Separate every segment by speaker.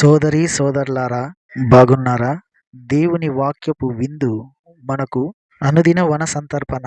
Speaker 1: సోదరి సోదరులారా బాగున్నారా? దేవుని వాక్యపు విందు మనకు అనుదిన వన సంతర్పణ.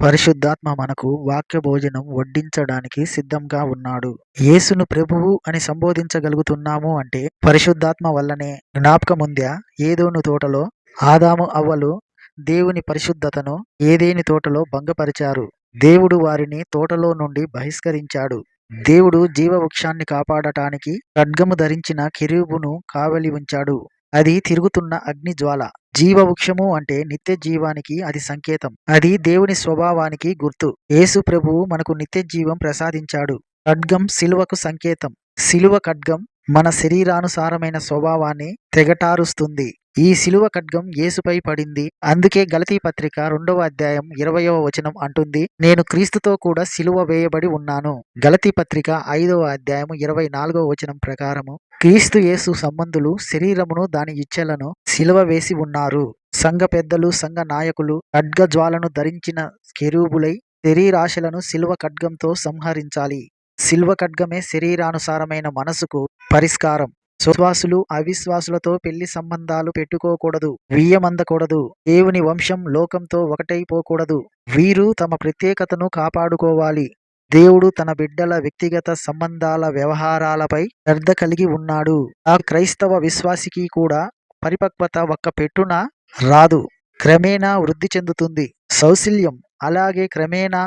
Speaker 1: పరిశుద్ధాత్మ మనకు వాక్య భోజనం వడ్డించడానికి సిద్ధంగా ఉన్నాడు. యేసును ప్రభువు అని సంబోధించగలుగుతున్నాము అంటే పరిశుద్ధాత్మ వల్లనే జ్ఞాపకముంద్యా ఏదోను తోటలో ఆదాము అవ్వలు దేవుని పరిశుద్ధతను ఏదేని తోటలో భంగపరిచారు? దేవుడు వారిని తోటలో నుండి బహిష్కరించాడు. దేవుడు జీవవృక్షాన్ని కాపాడటానికి ఖడ్గము ధరించిన కెరూబును కావలి ఉంచాడు. అది తిరుగుతున్న అగ్ని జ్వాల. జీవవృక్షము అంటే నిత్య జీవానికి అది సంకేతం. అది దేవుని స్వభావానికి గుర్తు. యేసు ప్రభువు మనకు నిత్య జీవం ప్రసాదించాడు. ఖడ్గం సిలువకు సంకేతం. శిలువ ఖడ్గం మన శరీరానుసారమైన స్వభావాన్ని తెగటారుస్తుంది. ఈ శిలువ ఖడ్గం యేసుపై పడింది. అందుకే గలతీ పత్రిక రెండవ అధ్యాయం ఇరవయవ వచనం అంటుంది నేను క్రీస్తుతో కూడా శిలువ వేయబడి ఉన్నాను. గలతీ పత్రిక ఐదవ అధ్యాయం ఇరవై నాలుగవ వచనం ప్రకారము క్రీస్తు యేసు సంబంధులు శరీరమును దాని ఇచ్చెలను శిలువ వేసి ఉన్నారు. సంఘ పెద్దలు సంఘ నాయకులు ఖడ్గ జ్వాలను ధరించిన కెరూబులై శరీరాశలను శిలువ ఖడ్గంతో సంహరించాలి. శిల్వ ఖడ్గమే శరీరానుసారమైన మనసుకు పరిష్కారం. విశ్వాసులు అవిశ్వాసులతో పెళ్ళి సంబంధాలు పెట్టుకోకూడదు వీయమందకూడదు. దేవుని వంశం లోకంతో ఒకటైపోకూడదు. వీరు తమ ప్రత్యేకతను కాపాడుకోవాలి. దేవుడు తన బిడ్డల వ్యక్తిగత సంబంధాల వ్యవహారాలపై శ్రద్ధ కలిగి ఉన్నాడు. ఆ క్రైస్తవ విశ్వాసికి కూడా పరిపక్వత ఒక్క పెట్టున రాదు. క్రమేణా వృద్ధి చెందుతుంది. సౌశల్యం అలాగే క్రమేణా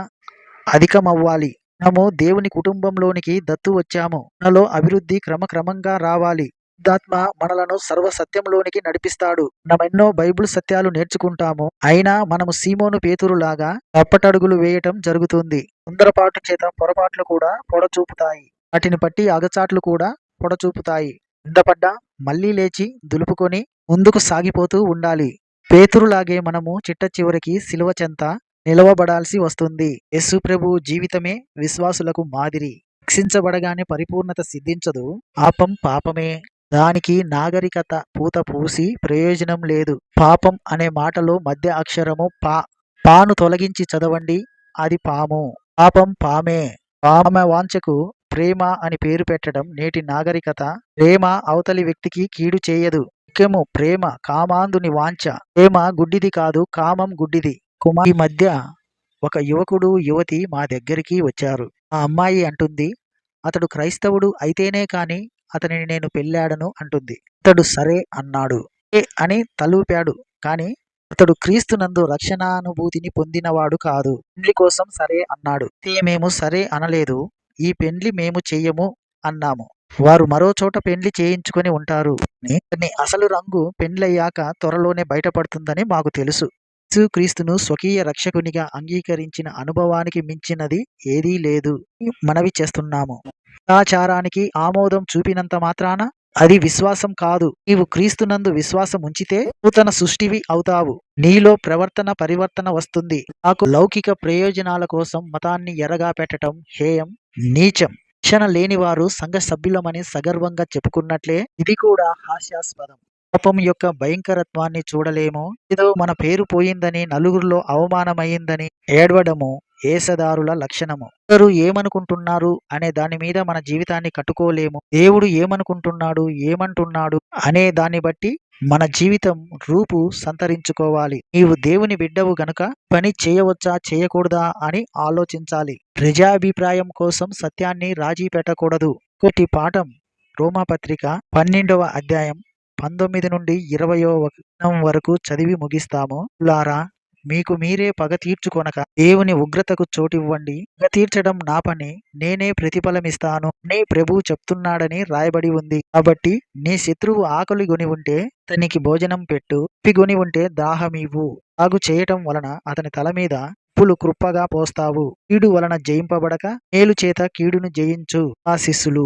Speaker 1: అధికమవ్వాలి. మనము దేవుని కుటుంబంలోనికి దత్తు వచ్చాము. మనలో అభివృద్ధి క్రమక్రమంగా రావాలి. దాత్మ మనలను సర్వ సత్యంలోనికి నడిపిస్తాడు. మనమెన్నో బైబుల్ బైబిల్ సత్యాలు నేర్చుకుంటాము. అయినా మనము సీమోను పేతురులాగా తప్పటడుగులు వేయటం జరుగుతుంది. తొందరపాటు చేత పొరపాట్లు కూడా పొడచూపుతాయి. వాటిని పట్టి అగచాట్లు కూడా పొడచూపుతాయి. కిందపడ్డా మళ్ళీ లేచి దులుపుకొని ముందుకు సాగిపోతూ ఉండాలి. పేతురులాగే మనము చిట్ట చివరికి సిలువ చెంత నిలవబడాల్సి వస్తుంది. యేసు జీవితమే విశ్వాసులకు మాదిరి. రక్షించబడగానే పరిపూర్ణత సిద్ధించదు. పాపం పాపమే. దానికి నాగరికత పూత పూసి ప్రయోజనం లేదు. పాపం అనే మాటలో మధ్య అక్షరము పా. పాను తొలగించి చదవండి. అది పాము. పాపం పామే. పామ వాంఛకు ప్రేమ అని పేరు పెట్టడం నేటి నాగరికత. ప్రేమ అవతలి వ్యక్తికి కీడు చేయదు. ముఖ్యము ప్రేమ. కామాందుని వాంఛ. ప్రేమ గుడ్డిది కాదు. కామం గుడ్డిది. కుమార్ ఈ మధ్య ఒక యువకుడు యువతి మా దగ్గరికి వచ్చారు. ఆ అమ్మాయి అంటుంది. అతడు క్రైస్తవుడు అయితేనే కాని అతనిని నేను పెళ్ళాడను అంటుంది. అతడు సరే అన్నాడు. ఏ అని తలూపాడు. కాని అతడు క్రీస్తునందు రక్షణానుభూతిని పొందినవాడు కాదు. పెండ్లి కోసం సరే అన్నాడు. మేము సరే అనలేదు. ఈ పెండ్లి మేము చెయ్యము అన్నాము. వారు మరో చోట పెండ్లి చేయించుకొని ఉంటారు. అసలు రంగు పెండ్లయ్యాక త్వరలోనే బయటపడుతుందని మాకు తెలుసు. క్రీస్తును స్వకీయ రక్షకునిగా అంగీకరించిన అనుభవానికి మించినది ఏదీ లేదు. మనవి చేస్తున్నాము. ఆచారానికి ఆమోదం చూపినంత మాత్రాన అది విశ్వాసం కాదు. నీవు క్రీస్తునందు విశ్వాసం ఉంచితే నూతన సృష్టివి అవుతావు. నీలో ప్రవర్తన పరివర్తన వస్తుంది. నాకు లౌకిక ప్రయోజనాల కోసం మతాన్ని ఎరగా పెట్టడం హేయం నీచం. శిక్షణ లేనివారు సంఘ సభ్యులమని సగర్వంగా చెప్పుకున్నట్లే ఇది కూడా హాస్యాస్పదం. పాపం యొక్క భయంకరత్వాన్ని చూడలేము. ఏదో మన పేరు పోయిందని నలుగురిలో అవమానమైందని ఏడవడము ఏసదారుల లక్షణము. అందరూ ఏమనుకుంటున్నారు అనే దాని మీద మన జీవితాన్ని కట్టుకోలేము. దేవుడు ఏమనుకుంటున్నాడు ఏమంటున్నాడు అనే దాన్ని బట్టి మన జీవితం రూపు సంతరించుకోవాలి. నీవు దేవుని బిడ్డవు గనుక పని చేయవచ్చా చేయకూడదా అని ఆలోచించాలి. ప్రజాభిప్రాయం కోసం సత్యాన్ని రాజీ పెట్టకూడదు ఒకటి పాఠం రోమాపత్రిక పన్నెండవ అధ్యాయం పంతొమ్మిది నుండి ఇరవయో వరకు చదివి ముగిస్తాము. లారా మీకు మీరే పగ తీర్చుకొనక దేవుని ఉగ్రతకు చోటివ్వండి. పగ తీర్చడం నా పని. నేనే ప్రతిఫలమిస్తాను. నీ ప్రభు చెప్తున్నాడని రాయబడి ఉంది. కాబట్టి నీ శత్రువు ఆకలి గొని ఉంటే అతనికి భోజనం పెట్టు. పిగొని ఉంటే దాహమివ్వు. సాగు చేయటం వలన అతని తల మీద ఉప్పులు కృప్పగా పోస్తావు. కీడు వలన జయింపబడక మేలు చేత కీడును జయించు. ఆ శిష్యులు